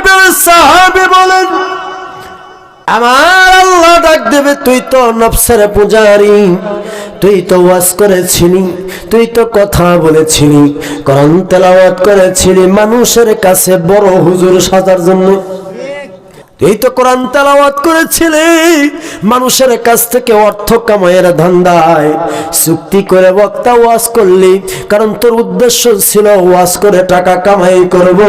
হাবিবের সাহাবি বলেন, আমার আল্লাহ ডাক দেবে, তুই তো নফসের পূজারি, তুই তো ওয়াজ করেছিলি, তুই তো কথা বলেছিলি, কোরআন তেলাওয়াত করেছিলি, মানুষের কাছে বড় হুজুর সাজার জন্য। তুই তো কোরআন তেলাওয়াত করেছিলে। মানুষের কাছ থেকে অর্থ কামাইয়ের ধান্দায়। চুক্তি করে বক্তা ওয়াজ করলি, কারণ তোর উদ্দেশ্য ছিল ওয়াজ করে টাকা কামাই করব।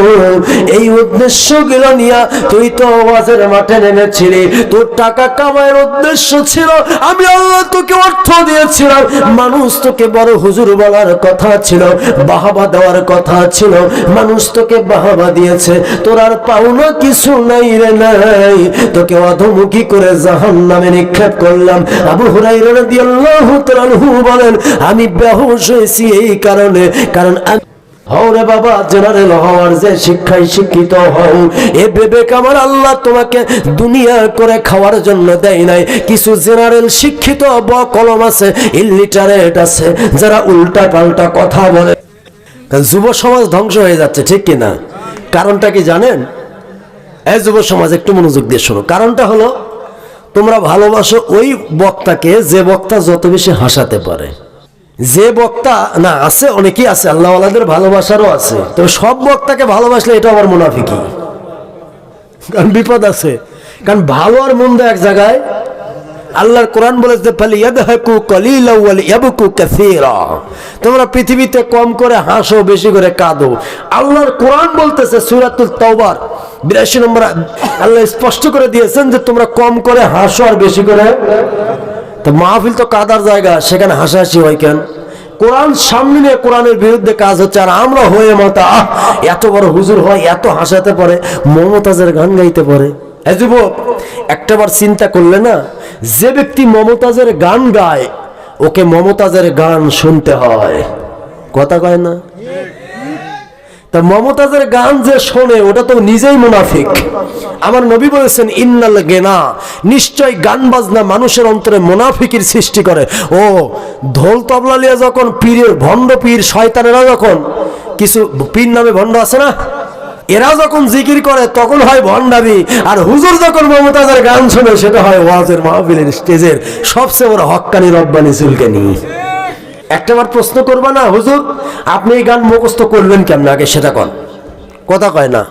এই উদ্দেশ্যগুলো নিয়ে তুই তো ওয়াজের মাঠে নেমেছিলি। তোর টাকা কামাইয়ের উদ্দেশ্য ছিল, আমি আল্লাহ তোকে অর্থ দিয়েছিলাম। মানুষ তোকে বড় হুজুর বলার কথা ছিল, বাহাবা দেওয়ার কথা ছিল। মানুষ তোকে বাহাবা দিয়েছে। তোর আর পাওনা কিছু নাই রে নাই। তোকে অধমুখী করে জাহান নামে নিক্ষেপ করলাম। আবু আনহু বলেন, আমি বেহুশ হয়েছি এই কারণে, কারণ হরে বাবা, জেনারেল হওয়ার যে শিক্ষায় শিক্ষিত হও। এ বিবেক আমার আল্লাহ তোমাকে দুনিয়া করে খাওয়ার জন্য দেয় নাই। কিছু জেনারেল শিক্ষিত ব কলম আছে ইলিটারেট আছে, যারা উল্টা পাল্টা কথা বলে। যুব সমাজ ধ্বংস হয়ে যাচ্ছে, ঠিক কিনা? কারণটা কি জানেন? এই যুব সমাজ, একটু মনোযোগ দিয়ে শোনো। কারণটা হলো, তোমরা ভালোবাসো ওই বক্তাকে, যে বক্তা যত বেশি হাসাতে পারে। যে বক্তা, না, আছে, অনেকেই আছে, আল্লাহওয়ালাদের ভালোবাসারও আছে। তবে সব বক্তাকে ভালোবাসলে এটা আমার মুনাফিকি কারণ বিপদ আছে। কারণ ভালো আর মন্দ এক জায়গায় আল্লাহর কোরআন বলেছে তোমরা পৃথিবীতে কম করে হাসো, বেশি করে কাঁদো। আল্লাহর কোরআন বলতেছে সূরাতুল তাওবার 82 নম্বর আল্লাহ স্পষ্ট করে দিয়েছেন যে, তোমরা কম করে হাসো আর বেশি করে তো মাহফিল তো কাদার জায়গা, সেখানে হাসাহাসি হয় কেন? কোরআন সামনে নিয়ে কোরআনের বিরুদ্ধে কাজ হচ্ছে, আর আমরা হয়ে মাতা এত বড় হুজুর হয়, এত হাসাতে পারে, মমতাজের গান গাইতে পারে। এ যুবক, একটাবার চিন্তা করলে না, যে ব্যক্তি মমতাজের গান গায়, ওকে মমতাজের গান শুনতে হয়। কথা কয় না? তা মমতাজের গান যে শোনে, ওটা তো নিজেই মুনাফিক। আমার নবী বলেছেন, ইন্নাল গেনা নিশ্চয় গান বাজনা মানুষের অন্তরে মুনাফিকের সৃষ্টি করে। ও, ঢোল তবলা লিয়ে যখন পীরের ভণ্ড পীর, শয়তানেরা যখন, কিছু পীর নামে ভণ্ড আছে না? এরা যখন জিকির করে, তখন হয় ভণ্ডামি। আর হুজুর যখন মমতাজের গান শোনে, সেটা হয় ওয়াজের মাহফিলের স্টেজের সবচেয়ে বড় হক্কানি রব্বানি চুলকানি। একটাবার প্রশ্ন করবা না, হুজুর, আপনি এই গান মুখস্থ করবেন কেমন? আগে সেটা কন। কথা কয় না।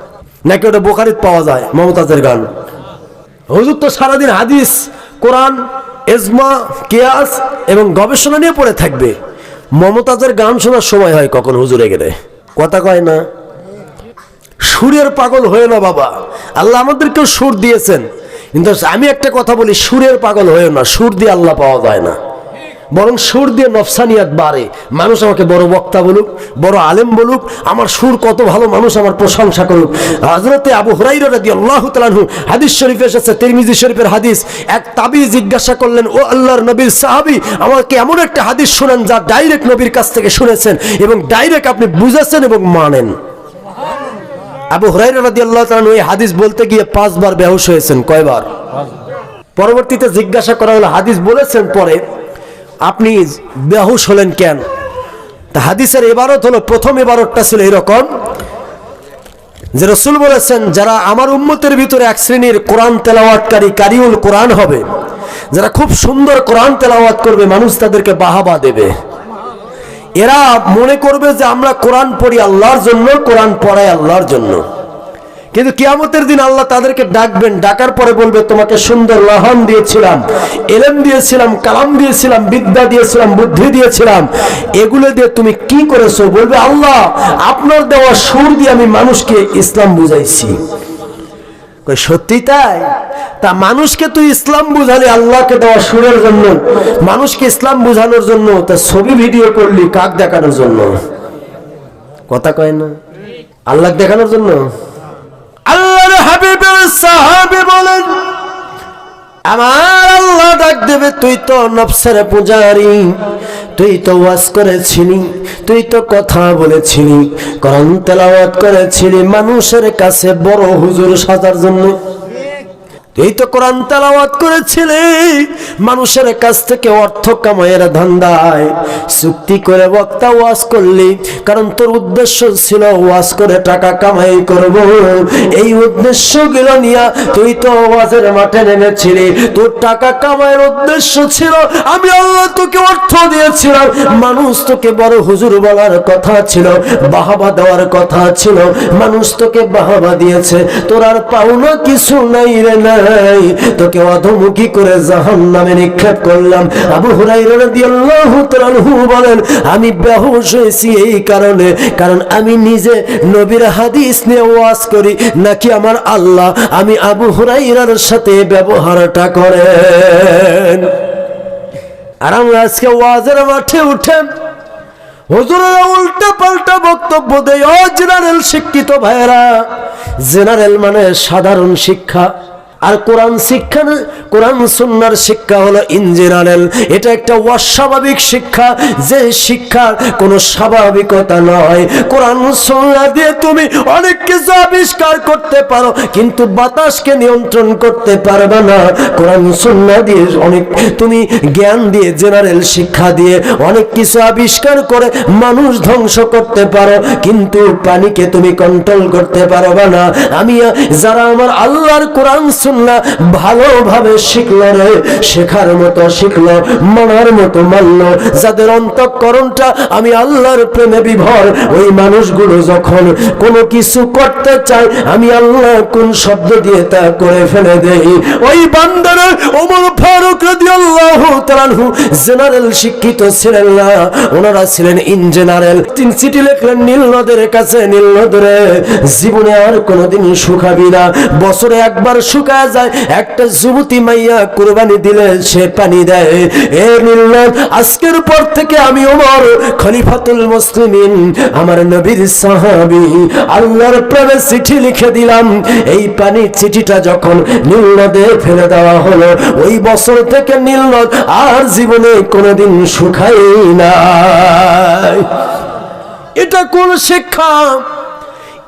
নাকি ওটা বোখারিত পাওয়া যায়, মমতাজের গান? হুজুর তো সারাদিন হাদিস, কোরআন, এজমা, কেয়াস এবং গবেষণা নিয়ে পড়ে থাকবে। মমতাজের গান শোনার সময় হয় কখন হুজুরে গেলে কথা কয় না। সুরের পাগল হয়ে না বাবা। আল্লাহ আমাদেরকেও সুর দিয়েছেন। কিন্তু আমি একটা কথা বলি, সুরের পাগল হয়ে না, সুর দিয়ে আল্লাহ পাওয়া যায় না। বরং সুর দিয়ে নফসানিয়াত বাড়ে। মানুষ আমাকে বড় বক্তা বলুক, বড় আলেম বলুক, আমার সুর কত ভালো মানুষ আমার প্রশংসা করুক। হজরতে আবু হুরাইরা রাদিয়াল্লাহু তাআলাহু হাদিস শরীফে এসেছে, তিরমিজি শরীফের হাদিস। এক তাবি জিজ্ঞাসা করলেন, ও আল্লাহর নবীর সাহাবী, আমাকে এমন একটা হাদিস শুনেন যা ডাইরেক্ট নবীর কাছ থেকে শুনেছেন এবং ডাইরেক্ট আপনি বুঝেছেন এবং মানেন। আবু হুরাইরা রাদিয়াল্লাহু তাআলা এই হাদিস বলতে গিয়ে পাঁচবার বেহুশ হয়েছেন। কয়বার? পরবর্তীতে জিজ্ঞাসা করা হলো, হাদিস বলেছেন পরে, আপনি বেহুশ হলেন কেন? তা হাদিসের এবারত হলো, প্রথম এবারতটা ছিল এরকম যে রসুল বলেছেন, যারা আমার উম্মতের ভিতরে এক শ্রেণির কোরআন তেলাওয়াতকারী কারিউল কোরআন হবে, যারা খুব সুন্দর কোরআন তেলাওয়াত করবে, মানুষ তাদেরকে বাহাবা দেবে। এরা মনে করবে যে আমরা কোরআন পড়ি আল্লাহর জন্য, কোরআন পড়াই আল্লাহর জন্য। কিন্তু কিয়ামতের দিন আল্লাহ তাদেরকে ডাকবেন, ডাকার পরে বলবে, তোমাকে সুন্দর লাহান দিয়েছিলাম, এলেম দিয়েছিলাম, কালাম দিয়েছিলাম, বিদ্যা দিয়েছিলাম, বুদ্ধি দিয়েছিলাম। এগুলো দিয়ে তুমি কি করেছ? বলবে, আল্লাহ, আপনার দেওয়া সুর দিয়ে আমি মানুষকে ইসলাম বুঝাইছি। সত্যি তাই? তা মানুষকে তুই ইসলাম বুঝালি, আল্লাহকে দেওয়া সুরের জন্য। মানুষকে ইসলাম বুঝানোর জন্য, তা ছবি ভিডিও করলি কাক দেখানোর জন্য? কথা কয় না। আল্লাহ দেখানোর জন্য? আল্লাহ সাহাবী বলেন আমার আল্লাহ ডাক দেবে, তুই তো নফসের পূজারি, তুই তো ওয়াজ করেছিলি, তুই তো কথা বলেছিলি, কোরআন তেলাওয়াত করেছিলি, মানুষের কাছে বড় হুজুর সাজার জন্য। তুই তো কোরআন তেলাওয়াত করেছিলি। মানুষের কাছ থেকে অর্থ কামাইয়ের ধান্দায় চুক্তি করে বক্তা ওয়াজ করলি। কারণ তোর উদ্দেশ্য ছিল ওয়াজ করে টাকা কামাই করব। এই উদ্দেশ্যগুলো নিয়ে তুই তো ওয়াজের মাঠে নেমেছিলি। তোর টাকা কামাইয়ের উদ্দেশ্য ছিল, আমি আল্লাহ তোকে অর্থ দিয়েছিলাম। মানুষ তোকে বড় হুজুর বলার কথা ছিল, বাহাবা দেওয়ার কথা ছিল। মানুষ তোকে বাহাবা দিয়েছে। তোর আর পাওনা কিছু নাই রে নাই। তোকে অধমুখী করে জাহান নামে নিক্ষেপ করলাম। আবু বলেন, আমি বেহুশ হয়েছি এই কারণে, কারণ আমি নিজে নবীর হাদিস নিয়ে ওয়াজ করি, নাকি আমার আল্লাহ আমি আবু হুরাইরার সাথে ব্যবহারটা করেন? আর আমরা আজকে ওয়াজের মাঠে উঠে হুজুরেরা উল্টা পাল্টা বক্তব্য দেয় জেনারেল শিক্ষিত ভাইয়েরা, জেনারেল মানে সাধারণ শিক্ষা। আর কোরআন শিক্ষা না কোরআন সুন্নার শিক্ষা হলো ইঞ্জিনারেল এটা একটা অস্বাভাবিক শিক্ষা। যে শিক্ষার কোনো স্বাভাবিকতা নয়। কোরআন সুন্না দিয়ে তুমি অনেক কিছু আবিষ্কার করতে পারো, কিন্তু বাতাসকে নিয়ন্ত্রণ করতে পারবে না। কোরআন সুন্না দিয়ে অনেক তুমি জ্ঞান দিয়ে, জেনারেল শিক্ষা দিয়ে অনেক কিছু আবিষ্কার করে মানুষ ধ্বংস করতে পারো, কিন্তু পানিকে তুমি কন্ট্রোল করতে পারবে না। আমি, যারা আমার আল্লাহর কোরআন সুন্না ভালোভাবে শিখলো রে, শেখার মতো শিখলো, মানার মতো মানলো। যাদের অন্তঃকরণটা আমি আল্লাহর প্রেমে বিভর, ওই মানুষগুলো যখন কোনো কিছু করতে চায়, আমি আল্লাহ কোন শব্দ দিয়ে তা করে ফেলে দেই। ওই বান্দারা ওমর ফারুক রাদিয়াল্লাহু তাআলাহু জেনারেল শিক্ষিত ছিলেন না, ওনারা ছিলেন ইন জেনারেল তিন চিঠি লিখলেন, নীল নদের কাছে, নীল নদরে। জীবনে আর কোনোদিন শুকাবি না। বছরে একবার শুকায় যায়, একটা যুবতী মাইয়া কুরবানি দিলে সে পানি দেয়। এ নদ আজকের পর থেকে আমি ওমর খলিফাতুল মুসলিমিন, আমার নবীর সাহাবী। আল্লাহর প্রেমে চিঠি লিখে দিলাম। এই পানি চিঠিটা যখন নীল নদে ফেলে দেওয়া হলো, ওই বছর থেকে নীল নদ আর জীবনে কোনোদিন শুকাই না এটা কোন শিক্ষা?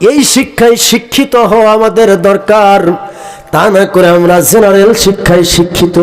এই শিক্ষায় শিক্ষিত হওয়া আমাদের দরকার। তা না করে আমরা জেনারেল শিক্ষায় শিক্ষিত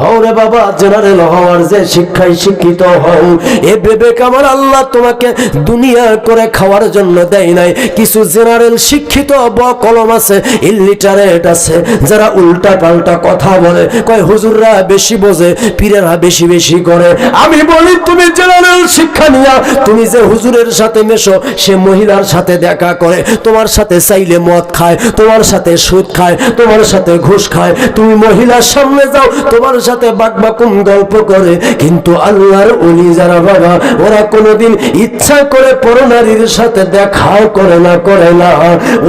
হও রে বাবা, জেনারেল হওয়ার যে শিক্ষায় শিক্ষিত হও। এ বিবেক আমার আল্লাহ তোমাকে দুনিয়া করে খাওয়ার জন্য দেয় নাই। কিছু জেনারেল শিক্ষিত ব কলম আছে ইলিটারেট আছে, যারা উল্টা পাল্টা কথা বলে। কয়, হুজুররা বেশি বোঝে, পীরেরা বেশি বেশি করে। আমি বলি, তুমি জেনারেল শিক্ষা নিয়া, তুমি যে হুজুরের সাথে মেশো, সে মহিলার সাথে দেখা করে। তোমার সাথে চাইলে মদ খায়, তোমার সাথে সুদ খায়, তোমার সাথে ঘুষ খায়। তুমি মহিলার সামনে যাও, তোমার সাথে বাকবাকুম গল্প করে। কিন্তু আল্লাহর অলি যারা বাবা, ওরা কোনোদিন ইচ্ছা করে পরনারীর সাথে দেখাও করে না করে না।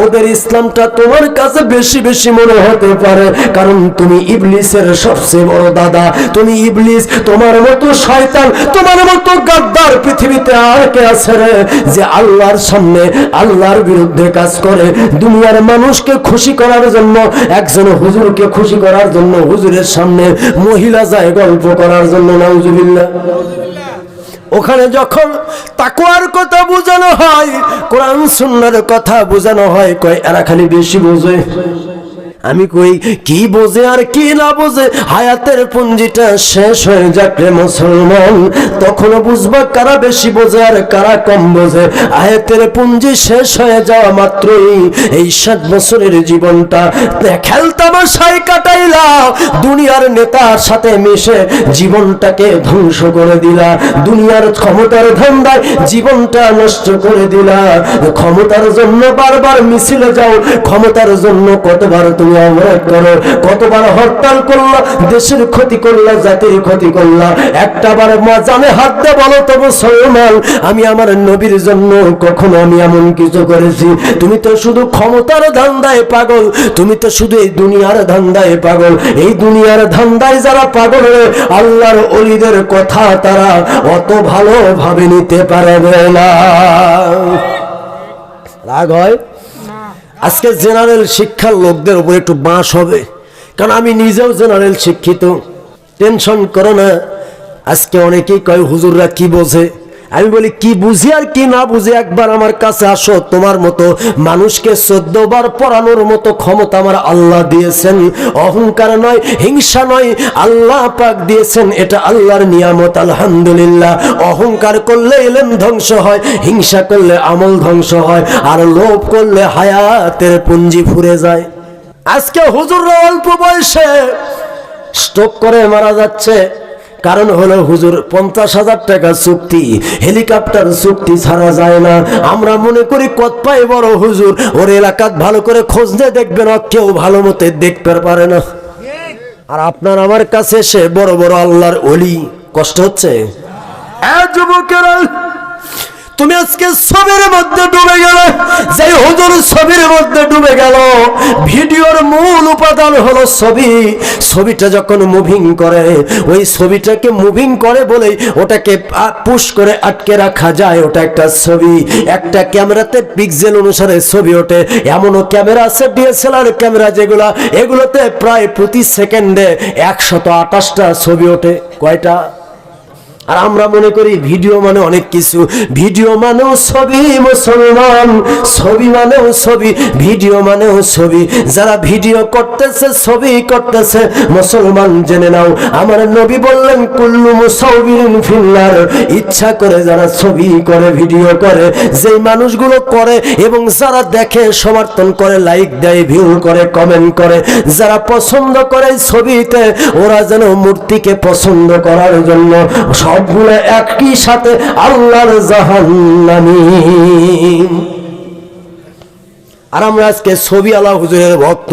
ওদের ইসলামটা তোমার কাছে বেশি বেশি মনে হতে পারে। কারণ তুমি ইবলিসের সবচেয়ে বড় দাদা। তুমি ইবলিস, তোমার মতো শয়তান, তোমার মতো গাদ্দার পৃথিবীতে আর কে আছে রে? যে আল্লাহর সামনে আল্লাহর বিরুদ্ধে কাজ করে। দুনিয়ার মানুষকে খুশি করার জন্য একজন হুজুরকে খুশি করার জন্য হুজুরের সামনে মহিলা যায় গল্প করার জন্য নাউজুবিল্লা ওখানে যখন তাকুয়ার কথা বোঝানো হয়, কোরআন সুন্নার কথা বোঝানো হয়, কয়, এরা খালি বেশি বোঝে। আমি কই, কি বোঝে আর কি না বোঝে? হায়াতের পুঞ্জিটা শেষ হয়ে যাক রে মুসলমান। তখনও বুঝবা কারা বেশি বোঝে আর কারা কম বোঝে। হায়াতের পুঞ্জি শেষ হয়ে যাওয়া মাত্রই এই ষাট বছরের জীবনটা খেলতামাশায় কাটাইলা। দুনিয়ার নেতার সাথে মিশে জীবনটাকে ধ্বংস করে দিলা। দুনিয়ার ক্ষমতার ধান্দায় জীবনটা নষ্ট করে দিলা। ক্ষমতার জন্য বারবার মিছিলে যাও, ক্ষমতার জন্য কতবার তুমি কতবার হরতাল করলা, দেশের ক্ষতি করলা, জাতির ক্ষতি করলা। একটা বার জানে হাত দে বলো তো মুসলমান, আমি আমার নবীর জন্য কখনো আমি এমন কিছু করেছি। তুমি তো শুধু ক্ষমতার ধান্দায় পাগল, তুমি তো শুধু এই দুনিয়ার ধান্দায় পাগল। এই দুনিয়ার ধান্দায় যারা পাগল আল্লাহর অলিদের কথা তারা অত ভালোভাবে নিতে পারবে না। রাগ হয়? আজকে জেনারেল শিক্ষার লোকদের উপর একটু বাঁশ হবে। কারণ আমি নিজেও জেনারেল শিক্ষিত। টেনশন করো না। আজকে অনেকেই কয়, হুজুররা কি বোঝে? আমি বলি, কি বুঝি আর কি না বুঝি একবার আমার কাছে আসো। তোমার মতো মানুষকে চোদ্দ বার পড়ানোর মতো ক্ষমতা আমার আল্লাহ দিয়েছেন। অহংকার নয়, হিংসা নয়, আল্লাহ পাক দিয়েছেন। এটা আল্লাহর নিয়ামত, আলহামদুলিল্লাহ। অহংকার করলে এলেম ধ্বংস হয়, হিংসা করলে আমল ধ্বংস হয়, আর লোভ করলে হায়াতের পুঞ্জি ফুরে যায়। আজকে হুজুররা অল্প বয়সে স্ট্রোক করে মারা যাচ্ছে। কারণ হলো হুজুর, পঞ্চাশ হাজার টাকা চুক্তি, হেলিকপ্টার চুক্তি ছাড়া যায় না। আমরা মনে করি কত পাই বড় হুজুর, ওর এলাকাত ভালো করে খোঁজ নিয়ে দেখবেন কেউ ভালো মতে দেখতে পারে না। আর আপনার আমার কাছে এসে বড় বড় আল্লাহর অলি কষ্ট হচ্ছে? যুবকেরা তুমি আজকে ছবির মধ্যে ডুবে গেলে যে হুজুর ছবির মধ্যে ডুবে গেল, ভিডিওর মূল উপাদান হলো ছবি। ছবিটা যখন মুভিং করে, ওই ছবিটাকে মুভিং করে বলে ওটাকে পুশ করে আটকে রাখা যায়, ওটা একটা ছবি। একটা ক্যামেরাতে পিক্সেল অনুসারে ছবি ওঠে। এমনও ক্যামেরা আছে ডিএসএলআর ক্যামেরা যেগুলা, এগুলোতে প্রায় প্রতি সেকেন্ডে একশত আঠাশটা ছবি ওঠে। কয়টা? আর আমরা মনে করি ভিডিও মানে অনেক কিছু। ভিডিও মানেও ছবি মুসলমান, ছবি মানেও ছবি, ভিডিও মানেও ছবি। যারা ভিডিও করতেছে, ছবি করতেছে, মুসলমান জেনে নাও। আমার নবী বললেন, কুল্লু মুসাউবিরিন ফিল্লার ইচ্ছা করে যারা ছবি করে, ভিডিও করে, যেই মানুষগুলো করে এবং যারা দেখে, সমর্থন করে লাইক দেয় ভিউ করে কমেন্ট করে, যারা পছন্দ করে ছবিতে, ওরা যেন মূর্তিকে পছন্দ করার জন্য সবগুলো একই সাথে আল্লাহর জাহান্নামী। আর আমরা আজকে ছবি আলা হুজুরের ভক্ত,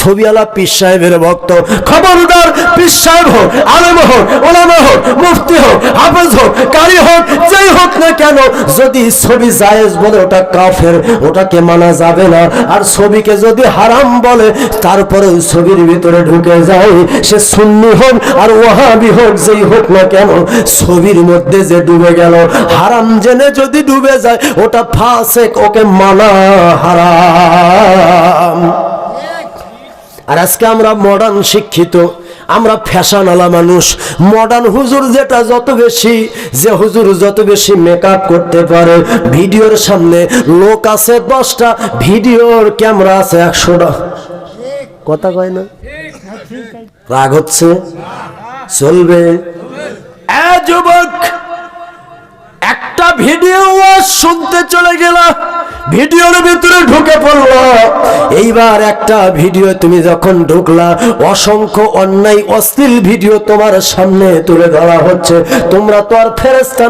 ছবি আলা পীর সাহেবের ভক্ত। খবরদার পীর সাহেব হোক, আলেম হোক, ওলামা হোক, মুফতি হোক, হাফেজ হোক, কারি হোক, যেই হোক না কেন, যদি ছবি জায়েজ বলে ওটা কাফের, ওটাকে মানা যাবে না। আর ছবিকে যদি হারাম বলে, তারপরে ছবির ভিতরে ঢুকে যায়, সে সুন্নি হোক আর ওহাবি হোক, যেই হোক না কেন, ছবির মধ্যে যে ডুবে গেল, হারাম জেনে যদি ডুবে যায়, ওটা ফাসেক, ওকে মানা হারাম। আর আজকে আমরা মডার্ন শিক্ষিত, আমরা ফ্যাশন আলা মানুষ। মডার্ন হুজুর যেটা যত বেশি, যে হুজুর যত বেশি মেকআপ করতে পারে, ভিডিওর সামনে লোক আছে দশটা, ভিডিওর ক্যামেরা আছে একশোটা। কথা কয় না? রাগ হচ্ছে? চলবে? যুবক ভিডিও শুনতে চলে ভিডিওর ভিতরে ঢুকে এইবার একটা ভিডিও তুমি যখন ঢুকলা, অসংখ্য অন্যায়, অশ্লীল ভিডিও তোমার সামনে তুলে ধরা হচ্ছে। তোমরা তো আর ফেরেস্তা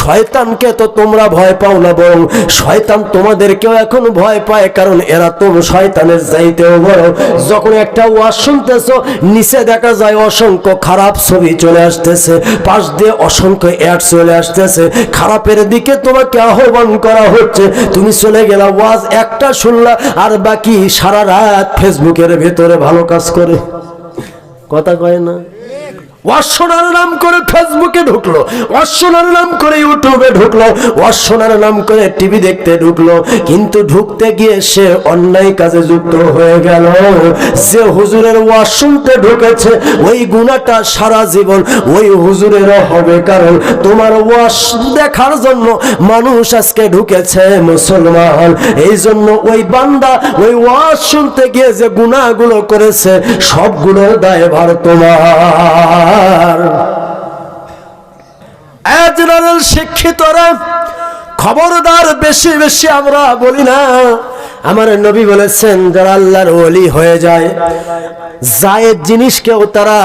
শয়তানকে তো তোমরা ভয় পাও না বরং শয়তান তোমাদেরকেও এখন ভয় পায়, কারণ এরা তো শয়তানের যাইতেও বড়। যখন একটা ওয়াজ শুনতেছো, নিচে দেখা যায় অসংখ্য খারাপ ছবি চলে আসতেছে, পাশ দিয়ে অসংখ্য অ্যাড চলে আসতেছে। খারাপের দিকে তোমাকে আহ্বান করা হচ্ছে। তুমি চলে গেলা ওয়াজ একটা শুনলা, আর বাকি সারা রাত ফেসবুকের ভেতরে ভালো কাজ করে। কথা কয় না? ওয়াশোনার নাম করে ফেসবুকে ঢুকলো ওয়াশোনার নাম করে ইউটিউবে ঢুকলো ওয়াশোনার নাম করে টিভি দেখতে ঢুকলো, কিন্তু ঢুকতে গিয়ে সে অন্যায় কাজে যুক্ত হয়ে গেল। যে হুজুরের ওয়াজ ঢুকেছে, ওই গুণাটা সারা জীবন, ওই হুজুরেরও হবে কারণ তোমার ওয়াজ দেখার জন্য মানুষ আজকে ঢুকেছে মুসলমান। এই জন্য ওই বান্দা ওই ওয়াজ শুনতে গিয়ে যে গুণাগুলো করেছে, সবগুলো দায়ভার তোমার। জেনারেল শিক্ষিতরা খবরদার বেশি বেশি আমরা বলি না। আমার নবী বলেছেন, যারা আল্লাহর ওলি হয়ে যায়, জায়েদ জিনিসকেও তারা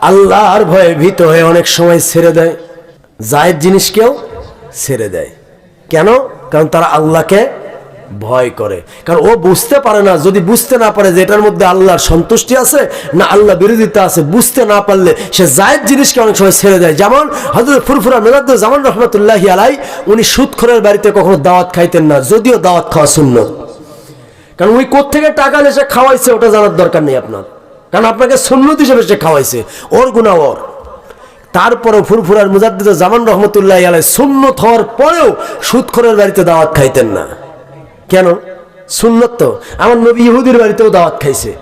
আল্লাহর ভয়ে ভীত হয়ে অনেক সময় ছেড়ে দেয়। জায়েদ জিনিসকেও ছেড়ে দেয়। কেন? কারণ তারা আল্লাহকে ভয় করে। কারণ ও বুঝতে পারে না, যদি বুঝতে না পারে যে এটার মধ্যে আল্লাহর সন্তুষ্টি আছে, না আল্লাহ বিরোধিতা আছে, বুঝতে না পারলে সে জায়েদ জিনিসকে অনেক সময় ছেড়ে দেয়। যেমন হজরত ফুরফুরা মেলাদ জামান রহমতুল্লাহ আলাই উনি সুদখরের বাড়িতে কখনো দাওয়াত খাইতেন না, যদিও দাওয়াত খাওয়া শূন্য কারণ উনি থেকে টাকা এসে খাওয়াইছে, ওটা জানার দরকার নেই আপনার। কারণ আপনাকে সুন্নত হিসেবে সে খাওয়াইছে, ওর গুণা ওর। তারপরে ফুরফুরার মুজাদ্দিদ জামান রহমতুল্লাহ আলাই সুন্নত হওয়ার পরেও সুদখরের বাড়িতে দাওয়াত খাইতেন না। কেন? সুন্নত তো। আমার নবী ইহুদির বাড়িতেও দাওয়াত খাইছে।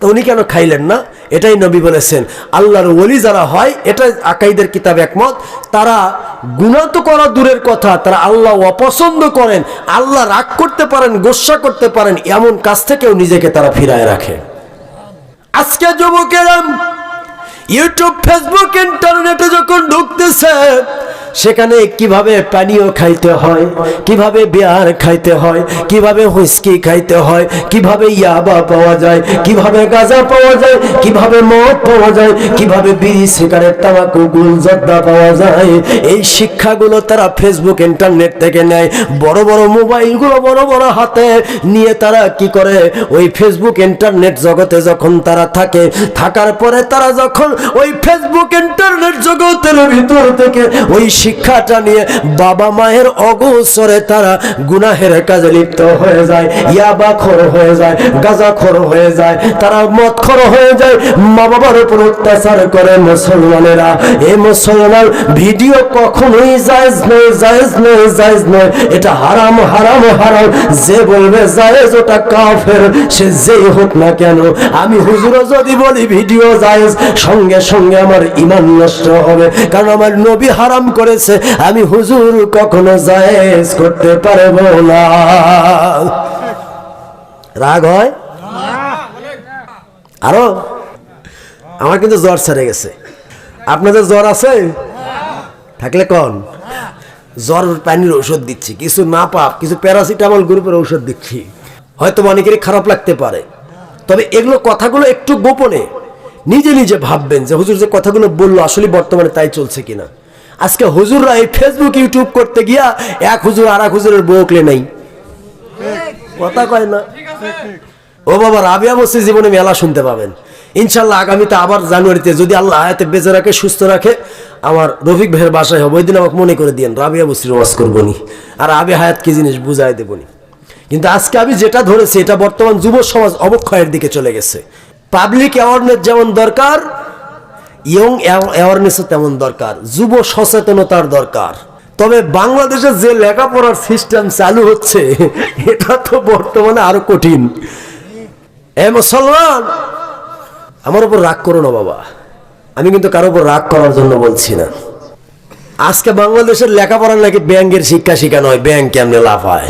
তো উনি কেন খাইলেন না? এটাই নবী বলেছেন। আল্লাহর ওলি যারা হয় এটা আকাইদের কিতাব একমত। তারা গুণা তো করা দূরের কথা, তারা আল্লাহ অপছন্দ করেন, আল্লাহ রাগ করতে পারেন, গোসা করতে পারেন, এমন কাজ থেকেও নিজেকে তারা ফিরায় রাখে। আজকে যুবকেরা ইউটিউব ফেসবুক ইন্টারনেটে যখন ঢুকতেছে, সেখানে কীভাবে পানীয় খাইতে হয়, কীভাবে বিয়ার খাইতে হয়, কীভাবে হুইস্কি খাইতে হয়, কীভাবে ইয়াবা পাওয়া যায়, কীভাবে গাঁজা পাওয়া যায়, কীভাবে মদ পাওয়া যায়, কীভাবে বিড়ি, সিগারেট, তামাকু, গুলজর্দা পাওয়া যায়, এই শিক্ষাগুলো তারা ফেসবুক ইন্টারনেট থেকে নেয়। বড় বড় মোবাইলগুলো বড় বড় হাতে নিয়ে তারা কি করে? ওই ফেসবুক ইন্টারনেট জগতে যখন তারা থাকে, থাকার পরে তারা যখন ওই ফেসবুক ইন্টারনেট জগতের ভিতর থেকে ওই শিক্ষাটা নিয়ে বাবা মায়ের অগোচরে তারা গুনাহের কাজে লিপ্ত হয়ে যায় ইয়াবা খর হয়ে যায় গাজা খর হয়ে যায়, তারা মদ খর হয়ে যায়। মা বাবার উপর অত্যাচার করে মুসলমানেরা। এই মুসলমান ভিডিও কখনোই জায়েজ নয় জায়েজ নয় জায়েজ নয়। এটা হারাম হারাম হারাম। যে বলবে জায়েজ, ওটা কাফের। সে যেই হোক না কেন। আমি হুজুরও যদি বলি, ভিডিও জায়েজ সঙ্গে সঙ্গে আমার ইমান নষ্ট হবে। কারণ আমার নবী হারাম করেছে, আমি হুজুর কখনো জায়েজ করতে পারব না। রাগ হয়? আরও? আমার কিন্তু জ্বর ছেড়ে গেছে। আপনাদের জ্বর আছে? থাকলে কন। জ্বর পানির ঔষধ দিচ্ছি, কিছু না পাপ, কিছু প্যারাসিটামল গ্রুপের ঔষধ দিচ্ছি। হয়তো অনেকেরই খারাপ লাগতে পারে। তবে এগুলো কথাগুলো একটু গোপনে। নিজে নিজে ভাববেন যে হুজুর যে কথাগুলো বলল আসলে বর্তমানে তাই চলছে কিনা। আজকে হুজুররা এই ফেসবুক ইউটিউব করতে গিয়া এক হুজুর আর এক হুজুরের বউকলে নাই। কথা কয় না? ও বাবা, রাবিয়া বসে জীবনে মেলা শুনতে পাবেন। ইনশাল্লাহ আগামীতে আবার জানুয়ারিতে যদি আল্লাহ হায়াতে বেঁচে রাখে, সুস্থ রাখে, আমার রফিক ভাইয়ের বাসায় হবে। ওই দিন আমাকে মনে করে দিয়েন, রাবিয়া বসির ওয়াজ করব নি। আর আবি হায়াত কি জিনিস বুঝাই দেবনি কিন্তু আজকে আমি যেটা ধরেছি, এটা বর্তমান যুব সমাজ অবক্ষয়ের দিকে চলে গেছে। পাবলিক অ্যাওয়ারনেস যেমন দরকার ইয়ং অ্যাওয়ারনেসও তেমন দরকার, যুব সচেতনতার দরকার। তবে বাংলাদেশে যে লেখাপড়ার সিস্টেম চালু হচ্ছে, এটা তো বর্তমানে আরও কঠিন। এ মুসলমান, আমার উপর রাগ করো না বাবা। আমি কিন্তু কারও উপর রাগ করার জন্য বলছি না। আজকে বাংলাদেশের লেখাপড়া নাকি ব্যাংকের শিক্ষা শিখানো হয় ব্যাংক কেমনে লাফায়?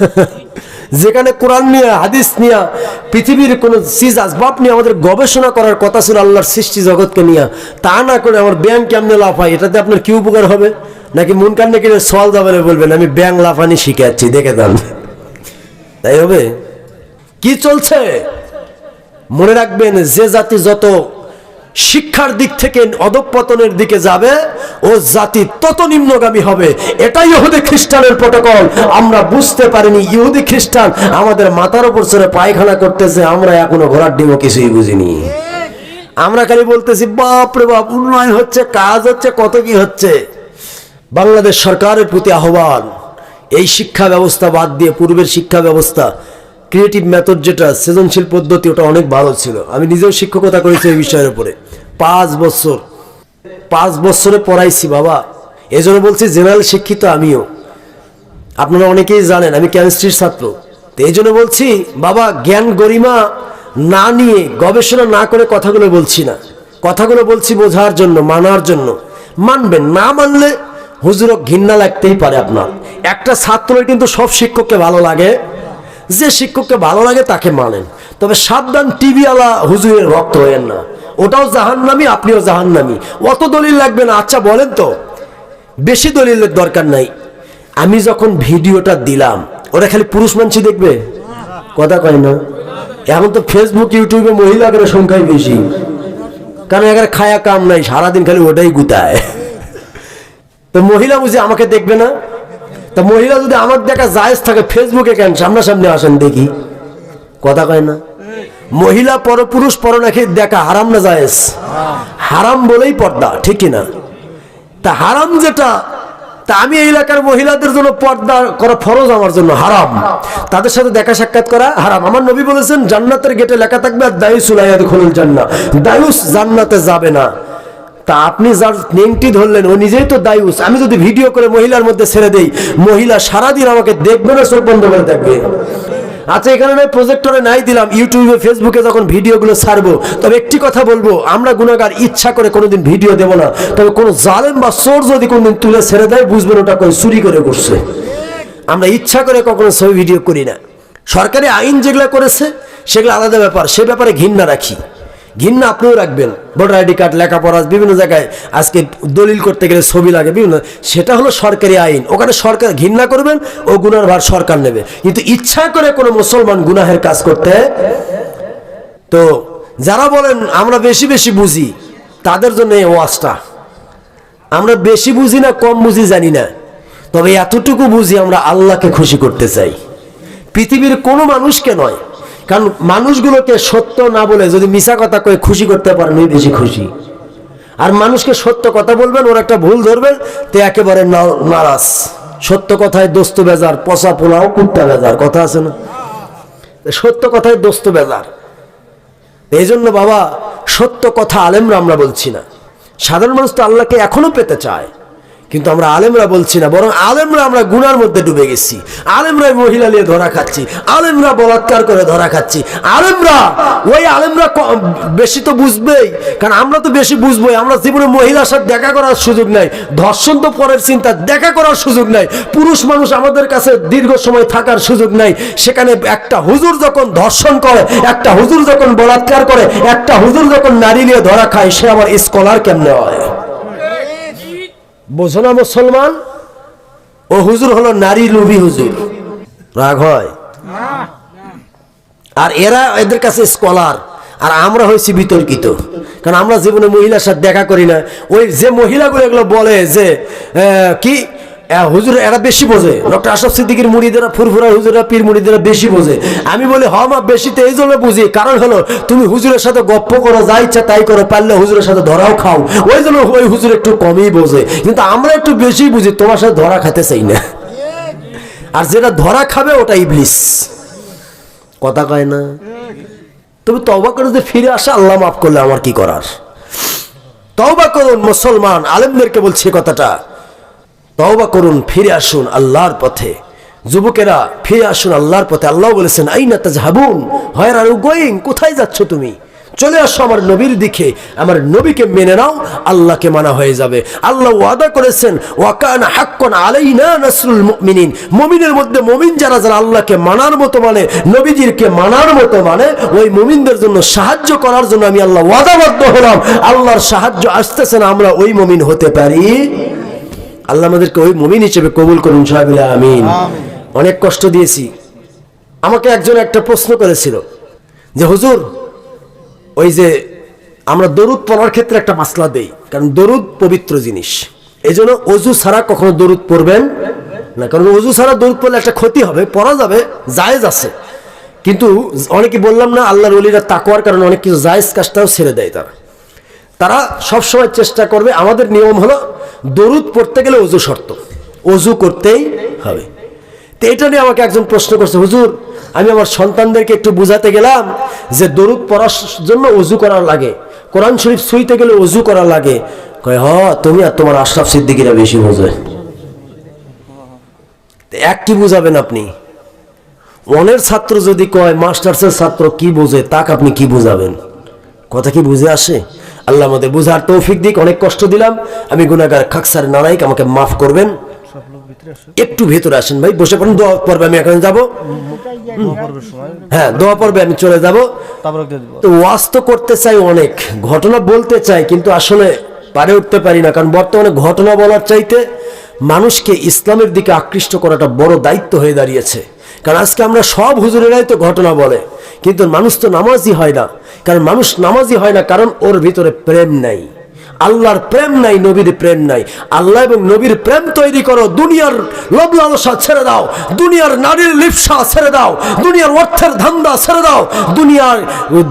যেখানে কোরআন নিয়ে, হাদিস নিয়ে, পৃথিবীর কোনো চিজ আসবাব নিয়ে আমাদের গবেষণা করার কথা ছিল আল্লাহর সৃষ্টি জগৎকে নিয়ে। তা না করে আমার ব্যাংক কেমনে লাফায়, এটাতে আপনার কি উপকার হবে? নাকি মন কান্নে কিনে সল দাবারে বলবেন, আমি ব্যাংক লাফানি শিখাচ্ছি, দেখে দাম তাই হবে? কি চলছে? মনে রাখবেন, যে জাতি যত শিক্ষার দিক থেকে অধঃপতনের দিকে যাবে, ও জাতি তত নিম্নগামী হবে। এটাই ইহুদি খ্রিস্টানের প্রটোকল। আমরা বুঝতে পারিনি, ইহুদি খ্রিস্টান আমাদের মাথার উপর চড়ে পায়খানা করতেছে, আমরা এখনও ঘোড়ার ডিমও কিছুই বুঝিনি। আমরা খালি বলতেছি, বাপ রে বাপ, উন্নয়ন হচ্ছে, কাজ হচ্ছে, কত কি হচ্ছে? বাংলাদেশ সরকারের প্রতি আহ্বান, এই শিক্ষা ব্যবস্থা বাদ দিয়ে পূর্বের শিক্ষা ব্যবস্থা ক্রিয়েটিভ মেথড যেটা, সৃজনশীল পদ্ধতি, ওটা অনেক ভালো ছিল। আমি নিজেও শিক্ষকতা করেছি এই বিষয়ের উপরে। পাঁচ বছর। পাঁচ বছরে পড়াইছি, বাবা। এই জন্য বলছি, জেনারেল শিক্ষিত আমিও। আপনারা অনেকেই জানেন, আমি কেমিস্ট্রির ছাত্র। তো এই জন্য বলছি, বাবা, জ্ঞান গরিমা না নিয়ে গবেষণা না করে কথাগুলো বলছি না। কথাগুলো বলছি বোঝার জন্য, মানার জন্য। মানবেন, না মানলে হুজুরও ঘৃণা লাগতেই পারে আপনার। একটা ছাত্রই কিন্তু সব শিক্ষককে ভালো লাগে। যে শিক্ষককে ভালো লাগে তাকে মানেন। তবে সাবধান টিভিওয়ালা হুজুরের ভক্ত হয়েন না। ওটাও জাহান্নামি, আপনিও জাহান্নামি। অত দলিল লাগবে না। আচ্ছা বলেন তো, বেশি দলিলের দরকার নাই। আমি যখন ভিডিওটা দিলাম, ওরা খালি পুরুষ মানুষই দেখবে? কথা কয় না। এখন তো ফেসবুক ইউটিউবে মহিলাদের সংখ্যাই বেশি। কারণ এখানে খায়া কাম নাই, সারাদিন খালি ওটাই গুতায়। তো মহিলা বুঝে আমাকে দেখবে না? তা মহিলা যদি আমার দেখা জায়েজ থাকে, ফেসবুকে কেন? সামনাসামনি আসেন দেখি। কথা কয় না? মহিলা পরপুরুষ পরনাখি দেখা হারাম না জায়েজ? হারাম বলেই পর্দা, ঠিক না? তা হারাম যেটা, তা আমি এই এলাকার মহিলাদের জন্য পর্দা করা ফরজ আমার জন্য হারাম। তাদের সাথে দেখা সাক্ষাৎ করা হারাম। আমার নবী বলেছেন, জান্নাতের গেটে লেখা থাকবে, আর দায়ুস উলাইয়াদ খুলুল জান্নাত দায়ুস জান্নাতে যাবে না। তা আপনি যার নেংটি ধরলেন, ও নিজেই তো দায়ুস। আমি যদি ভিডিও করে মহিলার মধ্যে ছেড়ে দেই, মহিলা সারাদিন আমাকে দেখবে না, চোখ বন্ধ করে দেখবে। আচ্ছা এখানে নয় প্রজেক্টরে নাই দিলাম ইউটিউবে ফেসবুকে যখন ভিডিওগুলো ছাড়বো, তবে একটি কথা বলব, আমরা গুণাগার ইচ্ছা করে কোনোদিন ভিডিও দেব না, তবে কোনো জালেম বা চোর যদি কোনোদিন তুলে ছেড়ে দেয়, বুঝবেন ওটা করে চুরি করে করছে। আমরা ইচ্ছা করে কখনো ছবি ভিডিও করি না। সরকারি আইন যেগুলো করেছে, সেগুলো আলাদা ব্যাপার, সে ব্যাপারে ঘৃণা রাখি। ঘৃণা আপনিও রাখবেন। ভোটার আইডি কার্ড, লেখাপড়া, বিভিন্ন জায়গায় আজকে দলিল করতে গেলে ছবি লাগে, বিভিন্ন। সেটা হলো সরকারি আইন। ওখানে সরকার ঘৃণা করবেন ও গুনার ভার সরকার নেবে। কিন্তু ইচ্ছা করে কোনো মুসলমান গুনাহের কাজ করতে, তো যারা বলেন, আমরা বেশি বেশি বুঝি, তাদের জন্য এই ওয়াজটা। আমরা বেশি বুঝি না, কম বুঝি জানি না। তবে এতটুকু বুঝি আমরা আল্লাহকে খুশি করতে চাই। পৃথিবীর কোনো মানুষকে নয় কারণ মানুষগুলোকে সত্য না বলে যদি মিশা কথা কয়ে খুশি করতে পারেন ওই বেশি খুশি। আর মানুষকে সত্য কথা বলবেন, ওর একটা ভুল ধরবেন, তো একেবারে নারাজ। সত্য কথায় দোস্ত বেজার, পচা পোলাও, কুত্তা বেজার, কথা আছে না? সত্য কথায় দোস্ত বেজার। এই জন্য বাবা, সত্য কথা আলেমরা আমরা বলছি না। সাধারণ মানুষ তো আল্লাহকে এখনও পেতে চায়। কিন্তু আমরা আলেমরা বলছি না, বরং আলেমরা আমরা গুনার মধ্যে ডুবে গেছি। আলেমরা মহিলা নিয়ে ধরা খাচ্ছি, আলেমরা বলাৎকার করে ধরা খাচ্ছি। আলেমরা, ওই আলেমরা বেশি তো বুঝবেই, কারণ আমরা তো বেশি বুঝবোই, আমরা জীবনে মহিলার সাথে দেখা করার সুযোগ নাই, ধর্ষণ তো পরের চিন্তা, দেখা করার সুযোগ নাই, পুরুষ মানুষ আমাদের কাছে দীর্ঘ সময় থাকার সুযোগ নাই, সেখানে একটা হুজুর যখন ধর্ষণ করে, একটা হুজুর যখন বলাৎকার করে, একটা হুজুর যখন নারী নিয়ে ধরা খায়, সে আমার স্কলার কেমনে হয়? বোঝো না মুসলমান? ও হুজুর হলো নারী লোভী হুজুর। রাগ হয়। আর এরা এদের কাছে স্কলার আর আমরা হয়েছি বিতর্কিত। কারণ আমরা জীবনে মহিলার সাথে দেখা করি না। ওই যে মহিলাগুলো এগুলো বলে যে কি হুজুর, এরা বেশি বোঝে। ডক্টর আশরাফ সিদ্দিকির মুড়িদেরা ফুরফুরা হুজুরা পীর মুড়িদেরা বেশি বোঝে। আমি বলি হ মা বেশি তো এই জন্য বুঝি। কারণ হলো, তুমি হুজুরের সাথে গপ্প করো, যা ইচ্ছা তাই করো, পারলে হুজুরের সাথে ধরাও খাও। ওই জন্য ওই হুজুর একটু কমই বোঝে। কিন্তু আমরা একটু বেশি বুঝি, তোমার সাথে ধরা খেতে চাই না। আর যেটা ধরা খাবে, ওটা ইবলিস। কথা কয় না? তুমি তবা করে যে ফিরে আসা, আল্লাহ মাফ করলে আমার কি করার? তওবা করুন মুসলমান, আলেমদেরকে বলছি কথাটা। তওবা করুন, ফিরে আসুন আল্লাহর পথে। যুবকেরা, ফিরে আসুন আল্লাহর পথে। আল্লাহ বলেছেন, আইনা তাজহাবুন? হয় আর গোয়িং কোথায় যাচ্ছ তুমি? চলে আসো আমার নবীর দিকে। আমার নবীকে মেনে নাও, আল্লাহকে মানা হয়ে যাবে। আল্লাহ ওয়াদা করেছেন, ওয়াকানা হাক্কান আলাইনা নাসরুল মুমিনিন। মুমিনের মধ্যে মুমিন যারা যারা আল্লাহকে মানার মতো মানে নবীজিরকে মানার মতো মানে ওই মুমিনদের জন্য সাহায্য করার জন্য আমি আল্লাহ ওয়াদাবদ্ধ হলাম। আল্লাহর সাহায্য আসতেছে না, আমরা ওই মুমিন হতে পারি। আল্লাহ আমাদেরকে ওই মুমিন হিসেবে কবুল করুন সাহাবিলা আমিন। অনেক কষ্ট দিয়েছি। আমাকে একজন একটা প্রশ্ন করেছিল যে হুজুর ওই যে আমরা দরুদ পড়ার ক্ষেত্রে একটা মাসলা দেই কারণ দরুদ পবিত্র জিনিস। এই জন্য অজু ছাড়া কখনো দরুদ পড়বেন না কারণ অজু ছাড়া দরুদ পড়লে একটা ক্ষতি হবে পড়া যাবে জায়েজ আছে। কিন্তু অনেকে বললাম না আল্লাহর অলিরা তাকওয়ার কারণে অনেক কিছু জায়েজ কাজটাও ছেড়ে দেয় তারা। তারা সবসময় চেষ্টা করবে, আমাদের নিয়ম হলো দরুদ পড়তে গেলে অজু শর্ত। অজু করতেই হবে। তো এটা নিয়ে আমাকে একজন প্রশ্ন করছে, হুজুর, আমি আমার সন্তানদেরকে একটু বুঝাতে গেলাম যে দরুদ পড়ার জন্য অজু করা লাগে। কোরআন শরীফ সুইতে গেলে অজু করা লাগে। কয়, হ, তুমি আর তোমার আশরাফ সিদ্দিকিরা বেশি বোঝে। তো এক কি বুঝাবেন আপনি। অনের ছাত্র যদি কয়, মাস্টার্সের ছাত্র কি বোঝে, তাকে আপনি কি বুঝাবেন? কথা কি বুঝে আসে? আল্লাহ আমাদের বুঝার তৌফিক দিক, অনেক কষ্ট দিলাম। আমি গুনাগার খাকসার নারাইক আমাকে মাফ করবেন। একটু ভেতরে আসেন ভাই, বসে পড়ুন, দোয়া পর্বে আমি এখন যাব। হ্যাঁ দোয়া পর্বে আমি চলে যাব। তো ওয়াজ তো করতে চাই অনেক, ঘটনা বলতে চাই, কিন্তু আসলে পারে উঠতে পারি না, কারণ বর্তমানে ঘটনা বলার চাইতে মানুষকে ইসলামের দিকে আকৃষ্ট করাটা বড় দায়িত্ব হয়ে দাঁড়িয়েছে। কারণ আজকে আমরা সব হুজুরেরাই তো ঘটনা বলে, কিন্তু মানুষ তো নামাজই হয় না। কারণ মানুষ নামাজই হয় না কারণ ওর ভিতরে প্রেম নাই। আল্লাহর প্রেম নাই, নবীর প্রেম নাই। আল্লাহ এবং নবীর প্রেম তৈরি করো, দুনিয়ার লোভ লালসা ছেড়ে দাও, দুনিয়ার নারীর লিপসা ছেড়ে দাও, দুনিয়ার অর্থের ধান্দা ছেড়ে দাও, দুনিয়ার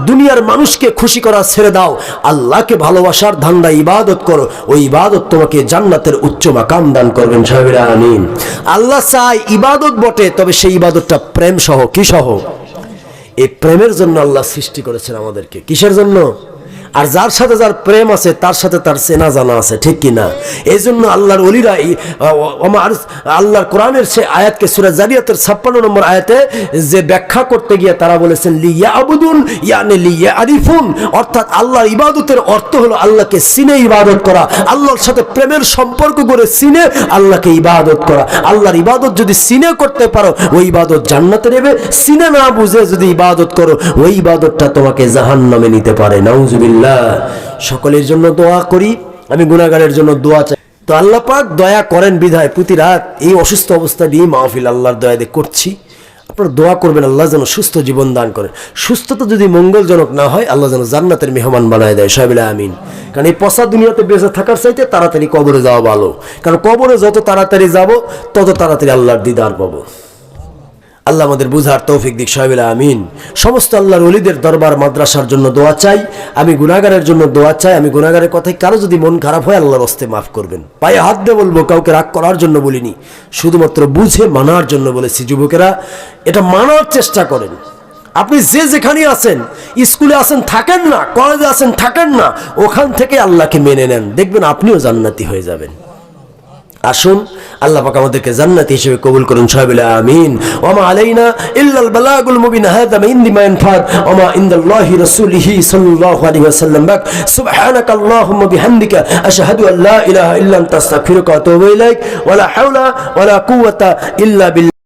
দুনিয়ার মানুষকে খুশি করা ছেড়ে দাও। আল্লাহকে ভালোবাসার ধান্দা ইবাদত করো, ওই ইবাদত তোমাকে জান্নাতের উচ্চ মাকাম দান করবেন সাহেবেরা আমিন। আল্লাহ চাই ইবাদত বটে, তবে সেই ইবাদতটা প্রেম সহ, কি সহ? এই প্রেমের জন্য আল্লাহ সৃষ্টি করেছেন আমাদেরকে। কিসের জন্য? আর যার সাথে যার প্রেম আছে, তার সাথে তার চেনা জানা আছে, ঠিক কি না? এই জন্য আল্লাহর অলিরা আমার আল্লাহর কোরআনের সে আয়াতকে সুরা জারিয়াতের ছাপ্পান্ন নম্বর আয়াতে যে ব্যাখ্যা করতে গিয়ে তারা বলেছেন, লিয়া আবুদুন, ইয়ানে লিয়া আরিফুন অর্থাৎ আল্লাহর ইবাদতের অর্থ হলো আল্লাহকে সিনে ইবাদত করা। আল্লাহর সাথে প্রেমের সম্পর্ক করে সিনে আল্লাহকে ইবাদত করা। আল্লাহর ইবাদত যদি সিনে করতে পারো, ওই ইবাদত জান্নাতে নেবে। সিনে না বুঝে যদি ইবাদত করো, ওই ইবাদতটা তোমাকে জাহান নামে নিতে পারে। নাউজুবিল্লাহ সকলের জন্য দোয়া করি, আমি গুনাহগারের জন্য দোয়া চাই। তো আল্লাহ পাক দয়া করেন বিধায় প্রতি রাত এই অসুস্থ অবস্থা দিয়ে মাহফিল আল্লাহর দয়া দিয়ে করছি। আপনারা দোয়া করবেন, আল্লাহ যেন সুস্থ জীবন দান করেন। সুস্থতা যদি মঙ্গলজনক না হয়, আল্লাহ যেন জান্নাতের মেহমান বানায় দেয় সাহেবিল্লা আমিন। কারণ এই পশা দুনিয়াতে বেঁচে থাকার চাইতে তাড়াতাড়ি কবরে যাওয়া ভালো। কারণ কবরে যত তাড়াতাড়ি যাব, তত তাড়াতাড়ি আল্লাহর দিদার পাবো। আল্লাহ আমাদের বুঝার তৌফিক দিক সাহেবিল্লা আমিন। সমস্ত আল্লাহর অলিদের দরবার মাদ্রাসার জন্য দোয়া চাই। আমি গুনাগারের জন্য দোয়া চাই। আমি গুনাগারের কথায় কারও যদি মন খারাপ হয়, আল্লাহর হস্তে মাফ করবেন। পায়ে হাত দিয়ে বলব, কাউকে রাগ করার জন্য বলিনি। শুধুমাত্র বুঝে মানার জন্য বলেছি, যুবকেরা, এটা মানার চেষ্টা করেন। আপনি যে যেখানে আছেন, স্কুলে আছেন, থাকেন না, কলেজে আছেন, থাকেন না, ওখান থেকে আল্লাহকে মেনে নেন। দেখবেন আপনিও জান্নাতি হয়ে যাবেন। আসুন, আল্লাহ পাক আমাদেরকে জান্নাতি হিসেবে কবুল করুন সাহেবুল আমিন। ওমা আলাইনা ইল্লাল বালাগুল মুবিন, হাদা মা ইনদি মা ইয়ানফাদ ওমা ইনদাল্লাহি রাসূলিহি সাল্লাল্লাহু আলাইহি ওয়াসাল্লাম, বাক, সুবহানাকা আল্লাহুম্মা বিহামদিকা, আশহাদু আল্লা ইলাহা ইল্লা আনতা, আস্তাগফিরুকা ওয়া আতুবু ইলাইক। ওয়া লা হাওলা ওয়া লা কুওয়াতা ইল্লা বিল্লাহ।